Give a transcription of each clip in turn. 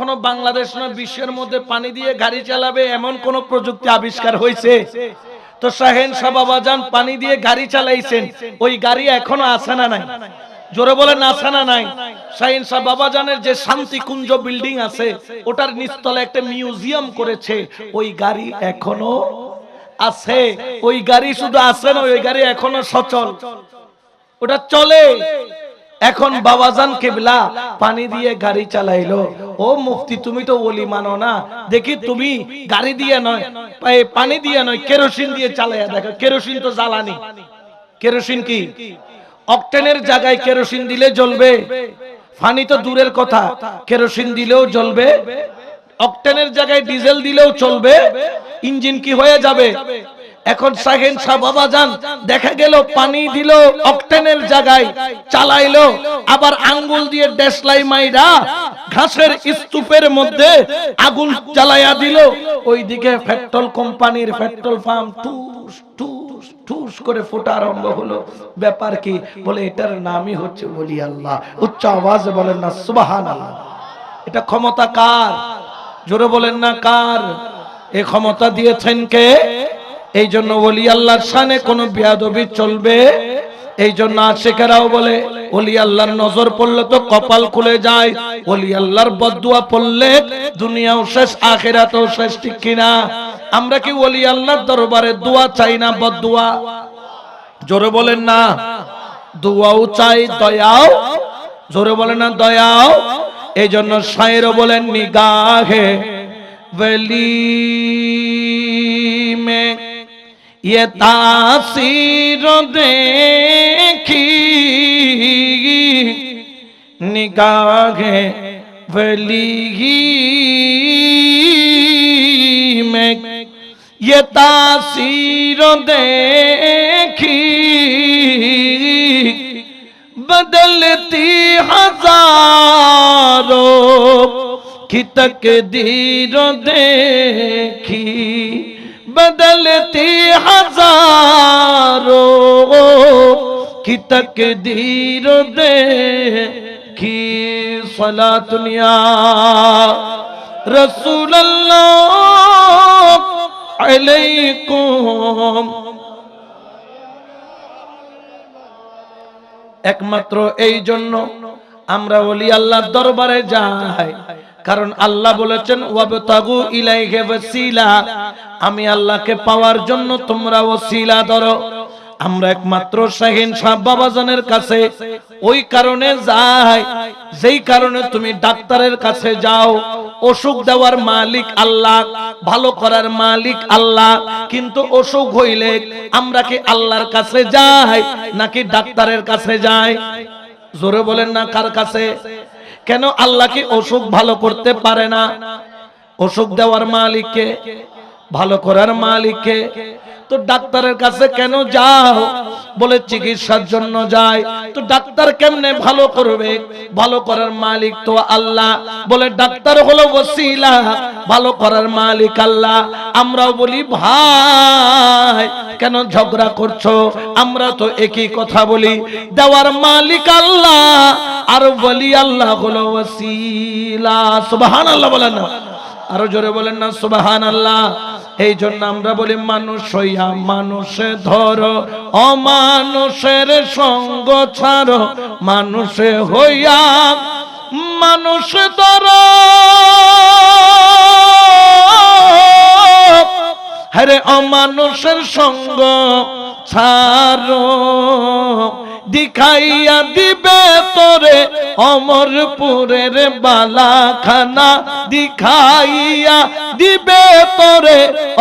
এখনও বাংলাদেশ না বিশ্বের মধ্যে পানি দিয়ে গাড়ি চালাবে এমন কোন প্রযুক্তি আবিষ্কার হয়েছে? তো শাহেন বাবাজান পানি দিয়ে গাড়ি চালাইছেন, ওই গাড়ি এখনও আছে না নাই? জোরে আছে না নাই? শাহিন শাহ বাবাজানের যে শান্তি কুঞ্জ বিল্ডিং আছে, ওটার নিচতলে একটা মিউজিয়াম করেছে, ওই গাড়ি এখনও আছে। ওই গাড়ি শুধু আছে না, ওই গাড়ি এখনও সচল। ওটা চলে। এখন বাবাজান কেবলা পানি দিয়ে গাড়ি চালাইলো। ও মুফতি, তুমি তো ওলি মানো না। দেখি তুমি গাড়ি দিয়ে নয় পানি দিয়ে নয়, কেরোসিন দিয়ে চালাইয়া দেখো। কেরোসিন তো জ্বালানি। কেরোসিন কি? অকটেনের জায়গায় কেরোসিন দিলে জ্বলবে। ফানি তো দূরের কথা। কেরোসিন দিলেও জ্বলবে। অকটেনের জায়গায় ডিজেল দিলেও চলবে। ইঞ্জিন কি হয়ে যাবে? এখন সাহেন বাবা যান, দেখা গেল, পানি দিল, অকটেনের জায়গায় চালাইলো, আবার আঙ্গুল দিয়ে ডেসলাই মাইরা ঘাসের স্তূপের মধ্যে আগুন জ্বালাইয়া দিল। ওইদিকে পেট্রোল কোম্পানির পেট্রোল পাম্প টুস টুস করে ফোটা আরম্ভ হলো। ব্যাপার কি? বলে, এটার নামই হচ্ছে আল্লাহ। উচ্চ আওয়াজে বলেন না এটা ক্ষমতা কার? জোরে বলেন না কার? এই ক্ষমতা দিয়েছেন কে? এই জন্য বলি আল্লাহর সানে কোনো বিয়াদবি চলবে। এই জন্য আশেখেরাও বলে অলি আল্লাহর নজর পড়লে তো কপাল খুলে যায়। অলি আল্লাহর বদুয়া পড়লে দুনিয়াও শেষ, আখেরাতেও শেষ, ঠিক কিনা? আমরা কি অলি আল্লাহর দরবারে দোয়া চাই না বদুয়া জোরে বলেন না। দোয়াও চাই, দয়াও। জোরে বলেন না, দয়াও। এই জন্য সায়েরও বলেন, নিগাহে গাহে মে ये तासीर देखी निगाह वली में। ये तासीर देखी बदलती हज़ारों की तकदीर देखी। بدلتی ہزاروں کی تقدیر دے کی صلاح دنیا رسول اللہ علیکم ایک একমাত্র এই জন্য আমরা বলি আল্লাহর দরবারে যাই কারণ আল্লাহ বলেছেন আমি আল্লাহকে পাওয়ার জন্য তোমরা ওসিলা ধরো। আমরা একমাত্র শাহিন শাহ বাবাজানের কাছে। ওই কারণে যাই যেই কারণে তুমি ডাক্তারের কাছে যাও। অসুখ দেওয়ার মালিক আল্লাহ, ভালো করার মালিক আল্লাহ। কিন্তু অসুখ হইলে আমরা কি আল্লাহর কাছে যাই নাকি ডাক্তারের কাছে যাই? জোরে বলেন না কার কাছে? কেন আল্লাহ কি অসুখ ভালো করতে পারে না? অসুখ দেওয়ার মালিককে ভালো করার মালিককে তো ডাক্তারের কাছে কেন যাও? বলে চিকিৎসার জন্য যায় তো ডাক্তার কেমনে ভালো করবে? ভালো করার মালিক তো আল্লাহ। বলে, ডাক্তার হলো ওসিলা, ভালো করার মালিক আল্লাহ। আমরাও বলি, ভাই, কেন ঝগড়া করছ? আমরা তো একই কথা বলি, দেওয়ার মালিক আল্লাহ, আর বলি আল্লাহ হলো ওসিলা। সুবহানাল্লাহ বলেন না। আরও জোরে বলেন না সুবাহান আল্লাহ এই জন্য আমরা বলি, মানুষ হইয়া মানুষে ধরো, অমানুষের সঙ্গ ছাড়ো। মানুষে হইয়া মানুষ ধরো। হরে অমানুষের সঙ্গ ছাড়ো। দিখাইয়া দিবে তোরে অমরপুরের বালাখানা। দিখাইয়া দিবে তোরে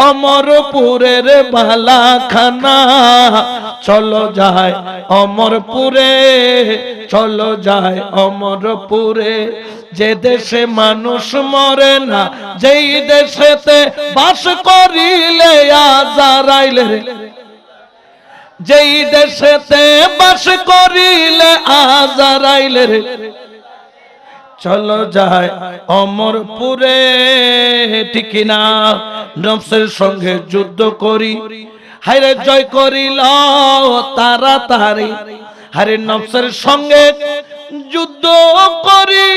অমরপুরের বালাখানা। চলো যায় অমরপুরে, চলো যায় অমরপুরে। যে দেশে মানুষ মরে না, যেই দেশেতে বাস করিলে আজারাইলে যেই দেশেতে বাস করিলে আজারাইলে রে। চলো যায় অমরপুরে, ঠিক না? নফসের সঙ্গে যুদ্ধ করি। হাইরে জয় করিল তারা তাড়াতাড়ি। হারে নফসের সঙ্গে যুদ্ধ করি।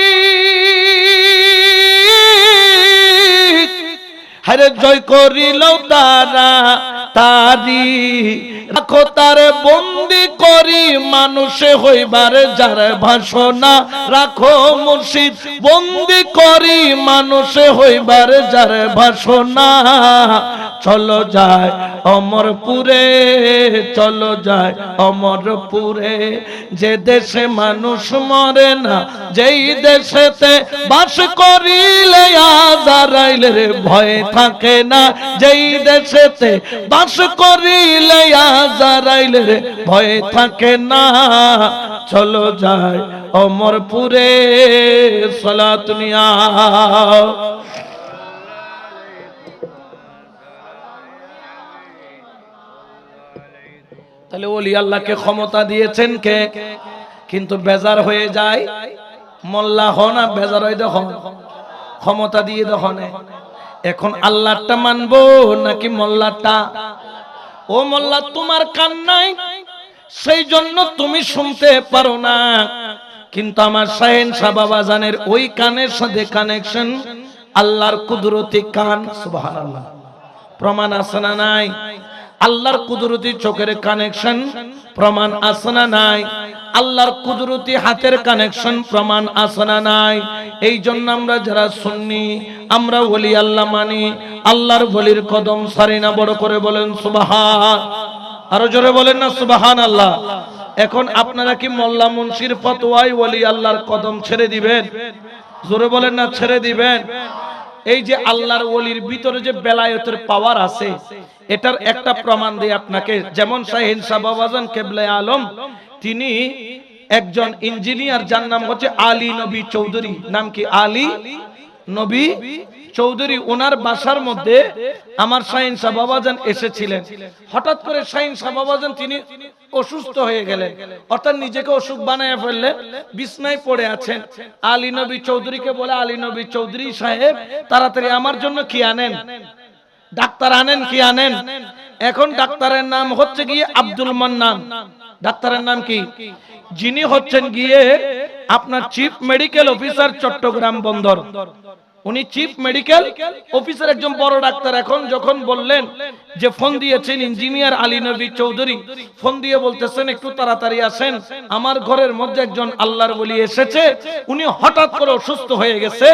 হরে জয় করিল তারা তারি। রাখো তার বন্দি করি মানুষে হইবার যার ভাষণা। রাখো মুর্শিদ, বন্দি করি মানুষে হইবার যার ভাষণা। চলো যায় অমরপুরে চলো যায় অমরপুরে। যে দেশে মানুষ মরে না, যেই দেশেতে বাস করিলে আজারাইলের ভয় থাকে না। যেই দেশেতে বাস করিলে আজারাইলের ভয় থাকে না। চলো যায় অমরপুরে, সলাত নিয়া তাহলে ওলি আল্লাহকে ক্ষমতা দিয়েছেন কে? কিন্তু বেজার হয়ে যায়, মোল্লা হ না বেজার হয়ে দেখুন ক্ষমতা দিয়ে দেখুন এখন আল্লাহটা মানবো নাকি মোল্লাটা? ও মোল্লা, তোমার কান নাই, সেই জন্য তুমি শুনতে পারো না। কিন্তু আমার শাহেন শাহ বাবা জানের ওই কানের সাথে কানেকশন আল্লাহর কুদরতি কান, সুবহানাল্লাহ। প্রমাণ আছে না নাই? আল্লাহর কুদরতি চোখের কানেকশন প্রমাণ আছে না নাই? আল্লাহর কুদরতি হাতের কানেকশন প্রমাণ আছে না নাই? এই জন্য আমরা যারা শুননি আমরা বলি আল্লাহ মানি, আল্লাহর বলির কদম সারি না বড় করে বলেন সুবাহান। আরও জোরে বলেন না সুবাহান আল্লাহ এখন আপনারা কি মোল্লা মুন্সির ফতোয়াই বলি আল্লাহর কদম ছেড়ে দিবেন? জোরে বলেন না ছেড়ে দিবেন? এই যে আল্লাহর ওলির ভিতরে যে বেলায়তের পাওয়ার আছে, এটার একটা প্রমাণ দিই আপনাকে। যেমন শাহিন সাবাবাজান কেবলে আলম, তিনি একজন ইঞ্জিনিয়ার যার নাম হচ্ছে আলী নবী চৌধুরী। নাম কি? আলী নবী চৌধুরী ওনার বাসার মধ্যে আমার শাহিন সাবাবাজান এসেছিলেন। হঠাৎ করে শাহিন সাবাবাজান তিনি অসুস্থ হয়ে গেলেন। অর্থাৎ নিজেকে অসুখ বানায় ফেললেন, বিছনায় পড়ে আছেন। আলী নবী চৌধুরীকে বলে, আলী নবী চৌধুরী সাহেব, তাড়াতাড়ি আমার জন্য কি আনেন? ডাক্তার আনেন কি আনেন? এখন ডাক্তারের নাম হচ্ছে গিয়ে আব্দুল মান্নান। ডাক্তারের নাম কি? যিনি হচ্ছেন গিয়ে আপনার চিফ মেডিকেল অফিসার চট্টগ্রাম বন্দর। উনি চিফ মেডিকেল অফিসার একজন বড় ডাক্তার। এখন যখন বললেন যে ফোন দিয়েছেন ইঞ্জিনিয়ার আলী নবী চৌধুরী ফোন দিয়ে বলতেছেন, একটু তাড়াতাড়ি আসেন, আমার ঘরের মধ্যে একজন আল্লাহর বলি এসেছে, উনি হঠাৎ করে অসুস্থ হয়ে গেছে,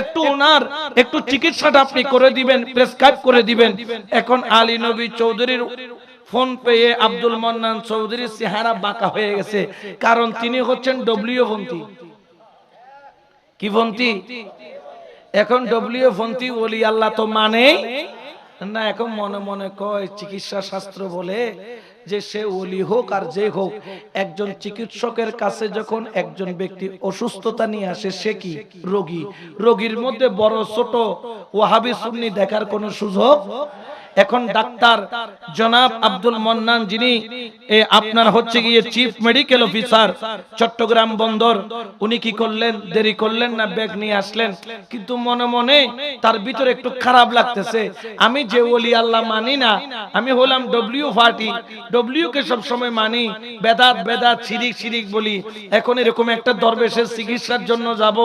একটু ওনার, একটু চিকিৎসাটা আপনি করে দিবেন প্রেসক্রাইব করে দিবেন। এখন আলী নবী চৌধুরীর ফোন পেয়ে আব্দুল মন্নান চৌধুরীর চেহারা বাঁকা হয়ে গেছে, কারণ তিনি হচ্ছেন ডব্লিউ ফন্তি কি ফন্তি এখন ডব্লিউ ফন্তি ওলি আল্লাহ তো মানে? না, এখন মনে মনে কয়, চিকিৎসা শাস্ত্র বলে যে সে ওলি হোক আর যে হোক, একজন চিকিৎসকের কাছে যখন একজন ব্যক্তি অসুস্থতা নিয়ে আসে, সে কি? রোগী। রোগীর মধ্যে বড় ছোট ওয়াহাবি সুন্নি দেখার কোনো সুযোগ? এখন ডাক্তার জনাব আব্দুল মন্নান যিনি আপনার হচ্ছে গিয়ে চিফ মেডিকেল অফিসার চট্টগ্রাম বন্দর। উনি কি করলেন? দেরি করলেন না ব্যাগ নিয়ে আসলেন। কিন্তু মনে মনে তার ভিতরে একটু খারাপ লাগতেছে। আমি যে ওলি আল্লাহ মানি না, আমি হলাম ডব্লিউ পার্টি ডব্লিউ কে সব সময় মানি, বেদাত বেদাত, শিরিক শিরিক বলি। এখন এরকম একটা দরবেশের চিকিৎসার জন্য যাব,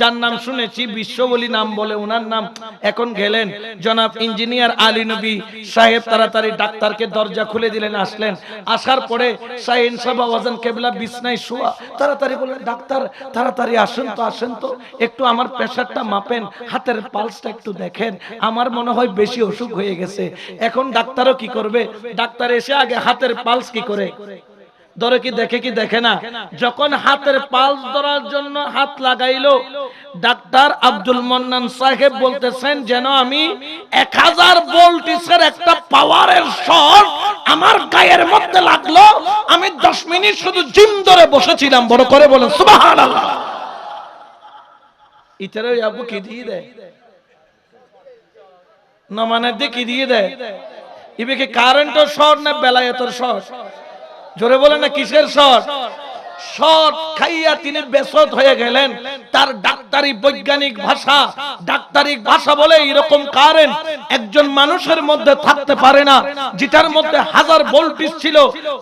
যার নাম শুনেছি, বিশ্ব বলি নাম বলে ওনার নাম। এখন গেলেন জনাব ইঞ্জিনিয়ার আলী নবী। সাহেব তাড়াতাড়ি ডাক্তারকে দরজা খুলে দিলেন, আসলেন। আসার পরে শাহিন সাহেব আওয়াজান কেবলা বিছনায় শোয়া, তাড়াতাড়ি বললেন, ডাক্তার, তাড়াতাড়ি আসেন তো আসেন তো। একটু আমার প্রেশারটা মাপেন, হাতের পালসটা একটু দেখেন। আমার মনে হয় বেশি অসুখ হয়ে গেছে। এখন ডাক্তারও কি করবে? ডাক্তার এসে আগে হাতের পালস কি করে? ধরে কি দেখে কি দেখে না? যখন হাতের পালস ধরার জন্য হাত লাগাইলো, ডাক্তার আব্দুল মন্নান সাহেব বলতেছেন, যেন আমি এক হাজার ভোল্টিসের একটা পাওয়ারের শট আমার গায়ের মধ্যে লাগল। আমি দশ মিনিট শুধু জিম ধরে বসেছিলাম। বড় করে বলেন সুবাহান ইতারে আবু কি দিয়ে দেয়? না মানে দিয়ে কি দিয়ে দেয়? ইবে কি কারেন্টের শর্ট না বেলায়েতের শর্ট জোরে বলেন না, কিসের শট শট খাইয়া তিনি বেসত হয়ে গেলেন। তার ডাক্তারি বৈজ্ঞানিক ভাষা ডাক্তারি ভাষা বলে এরকম কারেন। একজন মানুষের মধ্যে থাকতে পারে না, যেটার মধ্যে হাজার ভোল্টেজ ছিল।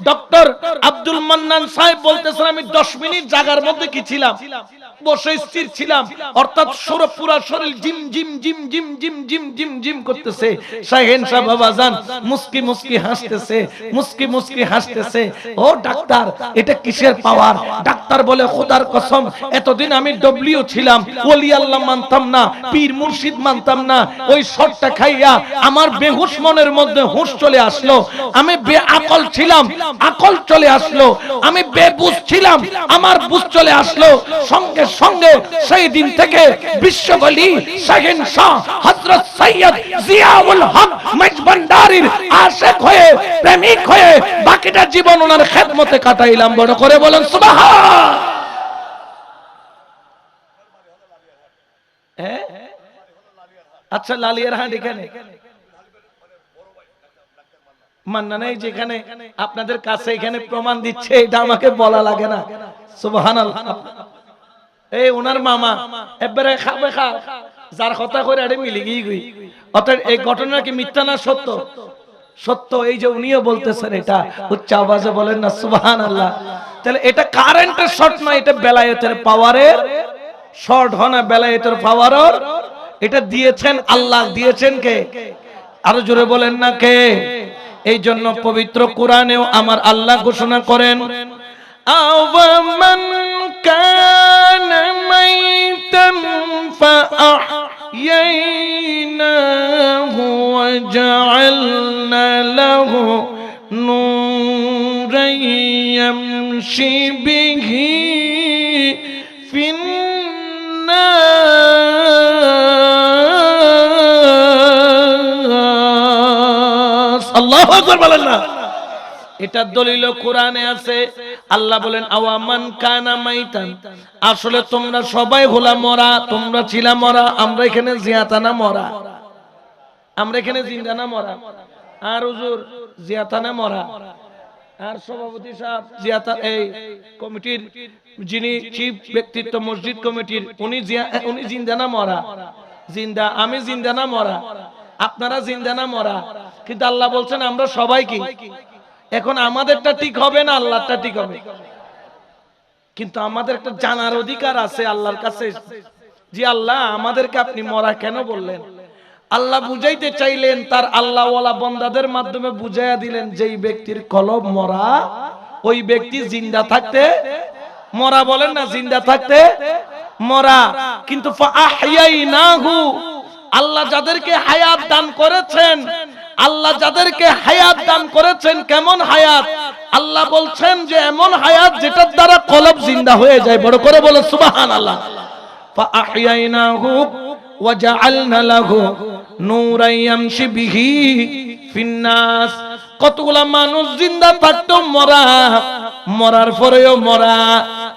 ডক্টর আব্দুল মান্নান সাহেব বলতেছেন, আমি দশ মিনিট জাগার মধ্যে কি ছিলাম? বসে স্থির ছিলাম। অর্থাৎ পুরা শরীর জিম জিম জিম জিম জিম জিম জিম জিম করতেছে। মুস্কি মুস্কি হাসতেছে, মুস্কি মুস্কি হাসতেছে। ও ডাক্তার, এটা কিসের পাওয়ার? ডাক্তার বলে, খোদার কসম, এতদিন আমি ডব্লিউ ছিলাম, ওলি আল্লাহ মানতাম না, পীর মুর্শিদ মানতাম না। ওই শটটা খাইয়া আমার বেহুশ মনের মধ্যে হুঁশ চলে আসলো। আমি বে আকল ছিলাম, আকল চলে আসলো। আমি বেবুঝ ছিলাম, আমার বুঝ চলে আসলো। সঙ্গে সঙ্গে সেই দিন থেকে বিশ্ববলি শাহিন শাহ হযরত সৈয়দ জিয়াউল হক মজবন্দারির আশিক হয়ে, প্রেমিক হয়ে বাকিটা জীবন ওনার খেদমতে কাটাইলাম। বড় করে বলেন, সুবহান। হ্যাঁ? আচ্ছা লালিয়ার হাট এখানে। মান্না নেই যেখানে, আপনাদের কাছে এখানে প্রমাণ দিচ্ছে, এটা আমাকে বলা লাগে না। সুবহানাল্লাহ। এই ওনার মামা, এবারে খাবে খা। যার কথা করে আরে মিলি গিয়ে গই অর্থাৎ এই ঘটনা কি মিথ্যা না সত্য? সত্য এই যে উনিও বলতেছেন এটা, উচ্চ আওয়াজে বলেন না সুবহান আল্লাহ তাহলে এটা কারেন্টের শর্ট নয় এটা বেলায়েতের পাওয়ারের শর্ট হয় না, বেলায়েতের পাওয়ারের এটা দিয়েছেন আল্লাহ, দিয়েছেন কে? আরও জোরে বলেন না কে? এই জন্য পবিত্র কোরআনেও আমার আল্লাহ ঘোষণা করেন أو من كان ميتا فأحييناه وجعلنا له نورا يمشي به في الناس. الله أكبر الله এটার দলিল কোরআনে আছে। আল্লাহ বলেন আওয়ামান কানা মাইতান? আসলে তোমরা সবাই হলা মরা, তোমরা ছিলা মরা, আমরা এখানে জিয়াতানা মরা? আমরা এখানে জিন্দানা মরা? আর হুজুর জিয়াতানা মরা? আর সভাপতি সাহেব, জিয়াতা, এই কমিটির যিনি চিফ ব্যক্তিত্ব মসজিদ কমিটির, উনি জিয়া, উনি জিন্দানা মরা? জিন্দা, আমি জিন্দানা মরা? আপনারা জিন্দানা মরা? কিন্তু আল্লাহ বলছেন, আমরা সবাই কি? এখন আমাদেরটা ঠিক হবে না আল্লাহটা ঠিক হবে। কিন্তু আমাদের একটা জানার অধিকার আছে আল্লাহর কাছে। যে আল্লাহ, আমাদেরকে আপনি মরা কেন বললেন? আল্লাহ বুঝাইতে চাইলেন, তার আল্লাহওয়ালা বন্দাদের মাধ্যমে বুঝাইয়া দিলেন, যেই ব্যক্তির কলব মরা, ওই ব্যক্তি জিন্দা থাকতে মরা বলেন না, জিন্দা থাকতে মরা। কিন্তু আল্লাহ যাদেরকে হায়াত দান করেছেন আল্লাহ যাদেরকে হায়াত দান করেছেন, কেমন হায়াত? আল্লাহ বলছেন যে এমন হায়াত যেটার দ্বারা কলব জিন্দা হয়ে যায়। বড় করে বলে সুবাহান আল্লাহ কতগুলা মানুষ জিন্দা থাকতো, মরা। মরার পরেও মরা।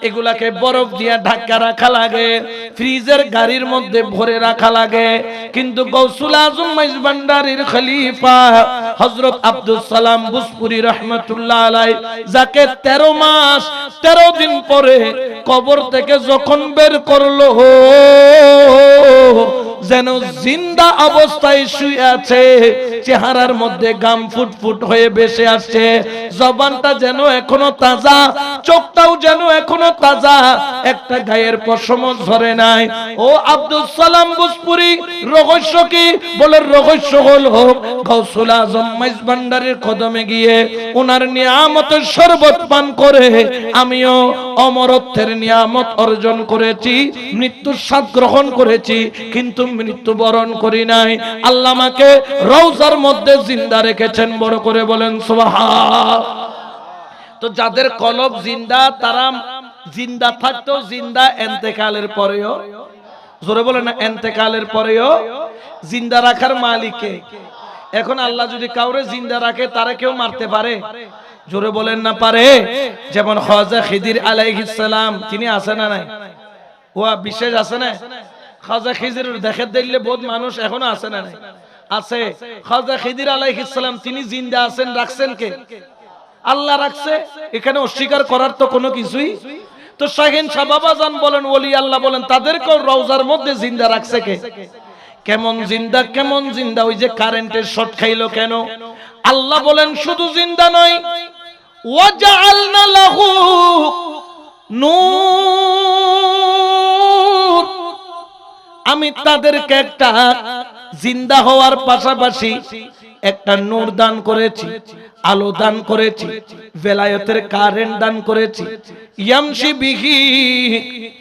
এগুলাকে বরফ দিয়ে ঢাকা রাখা লাগে, ফ্রিজের গাড়ির মধ্যে ভরে রাখা লাগে। কিন্তু গৌসুল আজম মাইজ ভান্ডারির খলিফা হযরত আব্দুল সালাম বুসপুরি রহমাতুল্লাহ আলাই যাকে 13 মাস 13 দিন পরে কবর থেকে যখন বের করল যেন জিন্দা অবস্থায় শুয়ে আছে, চেহারার মধ্যে গাম ফুটফুট হয়ে বেসে আসছে, জবানটা যেন এখনও তাজা, চোখটাও যেন এখনও তাজা, একটা গায়ের পশম ধরে নাই। ও আব্দুল সালাম বুসপুরি রহস্য কি? বলে রহস্য হল হোক গৌসুল আজম মাইজ ভান্ডারের কদমে গিয়ে ওনার নিয়ামতের শরবত পান করে, আমিও অমরত্বের নিয়ামত অর্জন করেছি, মৃত্যুর স্বাদ গ্রহণ করেছি, কিন্তু মৃত্যুবরণ করি নাই। আল্লাহ আমাকে রওজার মধ্যে জিন্দা রেখেছেন, বড় করে বলেন, সুবহান। তো যাদের কলব জিন্দা, তারা জিন্দা থাকতো জিন্দা এন্তেকালের পরেও, জোরে বলে না, এন্তেকালের পরেও জিন্দা রাখার মালিকে। এখন আল্লাহ যদি কাউরে জিন্দা রাখে, তারা কেউ মারতে পারে? জোরে বলেন না, পারে। যেমন খাজা খিদির আলাইহিস সালাম, তিনি আছে না নাই? ও বিশেষ আছে না? খাজা খিদির দেখে দেখলে বহুত মানুষ এখনও আছে না আছে। খাজা খিদির আলাইহিস সালাম, তিনি জিন্দা আছেন, রাখছেন কে? আল্লাহ রাখছে, এখানে অস্বীকার করার তো কোনো কিছুই। তো শাহিন সাবাবাজান বলেন, ওলি আল্লাহ বলেন, তাদেরকেও রওজার মধ্যে জিন্দা রাখছে কে? কেমন জিন্দা কেমন জিন্দা? ওই যে কারেন্টের শর্ট খাইলো কেন? আল্লাহ বলেন, শুধু জিন্দা নয়। ওয়াজআলনা লাহু নূর। আমি তাদেরকে একটা জিন্দা হওয়ার পাশাপাশি একটা নূর দান করেছি, আলো দান করেছি, বেলায়তের কারেন্ট দান করেছি। ইয়ামশি বিহি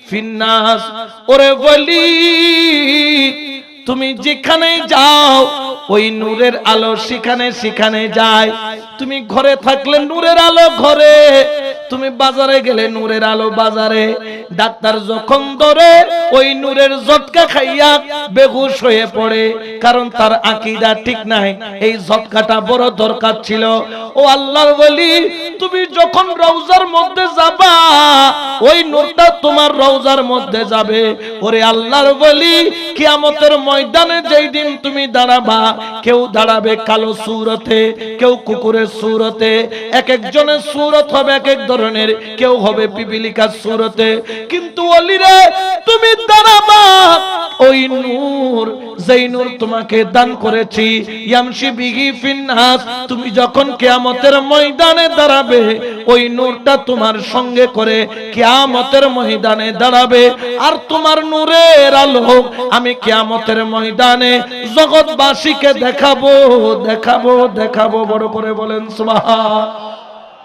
ফিন্নাস, ওরে বলি তুমি যেখানে যাও, ওই নূরের আলো সেখানে সেখানে যায়। তুমি ঘরে থাকলে নূরের আলো ঘরে তুমি বাজারে গেলে নূরের আলো বাজারে। ডাক্তার যখন ধরে, ওই নূরের জটকা খাইয়া বেহুশ হয়ে পড়ে। কারণ তার আকিদা ঠিক নাই, এই জটকাটা বড় দরকার ছিল। ও আল্লাহর বলি তুমি যখন রওজার মধ্যে যাবা, ওই নূরটা তোমার রওজার মধ্যে যাবে। ওরে আল্লাহর বলি কিয়ামতের ময়দানে যেই দিন তুমি দাঁড়াবা, কেউ দাঁড়াবে কালো সুরতে, কেউ কুকুরের সুরতে। এক একজনের সুরত হবে এক এক ধরনের কেউ হবে পিপিলিকার সুরতে। কিন্তু অলিরে, তুমি দাঁড়াবা ওই নূর, যেই নূর তোমাকে দান করেছি, ইয়ামশি বিহি ফিন্নাস, তুমি যখন কিয়ামতের ময়দানে দাঁড়াবে, ওই নূরটা তোমার সঙ্গে করে কিয়ামতের ময়দানে দাঁড়াবে। আর তোমার নূরের আলো আমি কিয়ামতের ময়দানে জগৎবাসীকে দেখাবো দেখাবো দেখাবো। বড় করে বলেন, সুবহান।